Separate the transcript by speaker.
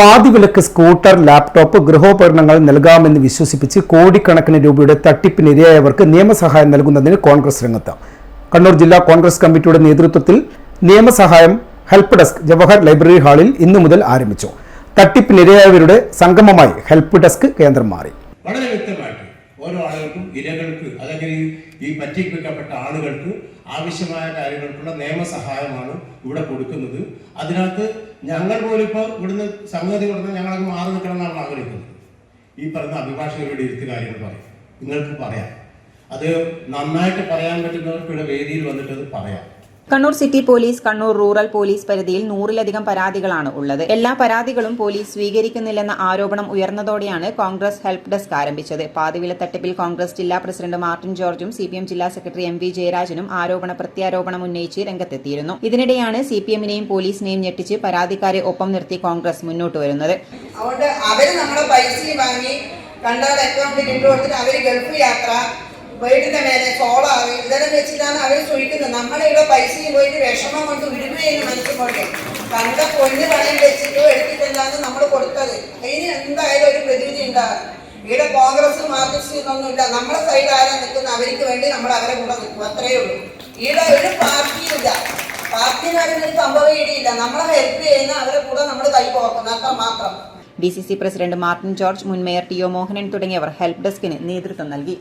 Speaker 1: പാതിവിലക്ക് scooter laptop ഗൃഹോപകരണങ്ങൾ നൽകാമെന്ന് വിശ്വസിപ്പിച്ച് കോടിക്കണക്കിന് രൂപയുടെ തട്ടിപ്പിനിരയായവർക്ക് നിയമസഹായം നൽകുന്നതിന് കോൺഗ്രസ് രംഗത്ത്. കണ്ണൂർ ജില്ലാ കോൺഗ്രസ് കമ്മിറ്റിയുടെ നേതൃത്വത്തിൽ നിയമസഹായം ഹെൽപ്പ് ഡെസ്ക് ജവഹർ ലൈബ്രറി ഹാളിൽ ഇന്നു മുതൽ ആരംഭിച്ചു. തട്ടിപ്പിനിരയായവരുടെ സംഗമമായി ഹെൽപ്പ് ഡെസ്ക് കേന്ദ്രം മാറി.
Speaker 2: വളരെ വ്യക്തമായിട്ട് ഓരോ ആളുകൾക്കും ഇരകൾക്ക് അതല്ലെങ്കിൽ ഈ- പറ്റിപ്പിക്കപ്പെട്ട ആളുകൾക്ക് ആവശ്യമായ കാര്യങ്ങൾക്കുള്ള നിയമസഹായമാണ് ഇവിടെ കൊടുക്കുന്നത്. അതിനകത്ത് ഞങ്ങൾ പോലും ഇപ്പോൾ ഇവിടുന്ന് സംഗതി കൊടുത്താൽ ഞങ്ങളൊക്കെ മാറി നിൽക്കണം എന്നാണ് ആഗ്രഹിക്കുന്നത്. ഈ പറഞ്ഞ അഭിഭാഷകരുടെ ഇരുത്ത് കാര്യങ്ങൾ പറയും. നിങ്ങൾക്ക് പറയാം. അത് നന്നായിട്ട് പറയാൻ പറ്റുന്നവർക്ക് ഇവിടെ വേദിയിൽ വന്നിട്ട് അത് പറയാം.
Speaker 3: Kannur city police Kannur rural police പരിധിയിൽ നൂറിലധികം പരാതികളാണ് ഉള്ളത്. എല്ലാ പരാതികളും പോലീസ് സ്വീകരിക്കുന്നില്ലെന്ന ആരോപണം ഉയർന്നതോടെയാണ് കോൺഗ്രസ് ഹെൽപ്പ് ഡെസ്ക് ആരംഭിച്ചത്. പാതിവില തട്ടിപ്പിൽ കോൺഗ്രസ് ജില്ലാ പ്രസിഡന്റ് മാർട്ടിൻ ജോർജും സി ജില്ലാ സെക്രട്ടറി എം വി ജയരാജനും ആരോപണ പ്രത്യാരോപണം ഉന്നയിച്ച് രംഗത്തെത്തിയിരുന്നു. ഇതിനിടെയാണ് സി പി എമ്മിനെയും പോലീസിനെയും ഞെട്ടിച്ച് പരാതിക്കാരെ ഒപ്പം നിർത്തി കോൺഗ്രസ് മുന്നോട്ട് വരുന്നത്.
Speaker 4: അവർ പൈസ അക്കൗണ്ടിൽ ഇട്ട് കൊടുത്തിട്ട് അവർ ഗൾഫ് യാത്ര വീടിന്റെ മേലെ സോളാർ ഇതെല്ലാം വെച്ചിട്ടാണ് അവർ ചോദിക്കുന്നത് നമ്മളിവിടെ പൈസയും പോയിട്ട് വിഷമം കൊണ്ട് ഉരുമയെന്ന് മനസ്സിലോട്ടെ കണ്ട പൊന്ന് പണയം വെച്ചിട്ടോ എടുത്തിട്ടല്ലാന്ന് നമ്മൾ കൊടുത്തത്. അതിന് എന്തായാലും ഒരു പ്രതിവിധി ഉണ്ടാകും. ഇവിടെ കോൺഗ്രസ് മാർക്സിസ്റ്റ് ഒന്നുമില്ല നമ്മുടെ സൈഡ് ആരാ നിൽക്കുന്ന അവർക്ക് വേണ്ടി നമ്മൾ അവരെ കൂടെ നിൽക്കും. അത്രയേ ഉള്ളൂ. ഇവിടെ ഒരു പാർട്ടിയില്ല പാർട്ടിന് പറയുന്നൊരു സംഭവം ഇടിയില്ല നമ്മളെ ഹെൽപ്പ് ചെയ്യുന്ന അവരെ കൂടെ നമ്മൾ കൈ പോക്കുന്ന അത്ര മാത്രം.
Speaker 3: D C C president Martin George മുൻ മേയർ ടി ഒ മോഹനൻ തുടങ്ങിയവർ ഹെൽപ് ഡെസ്കിന് നേതൃത്വം നൽകി.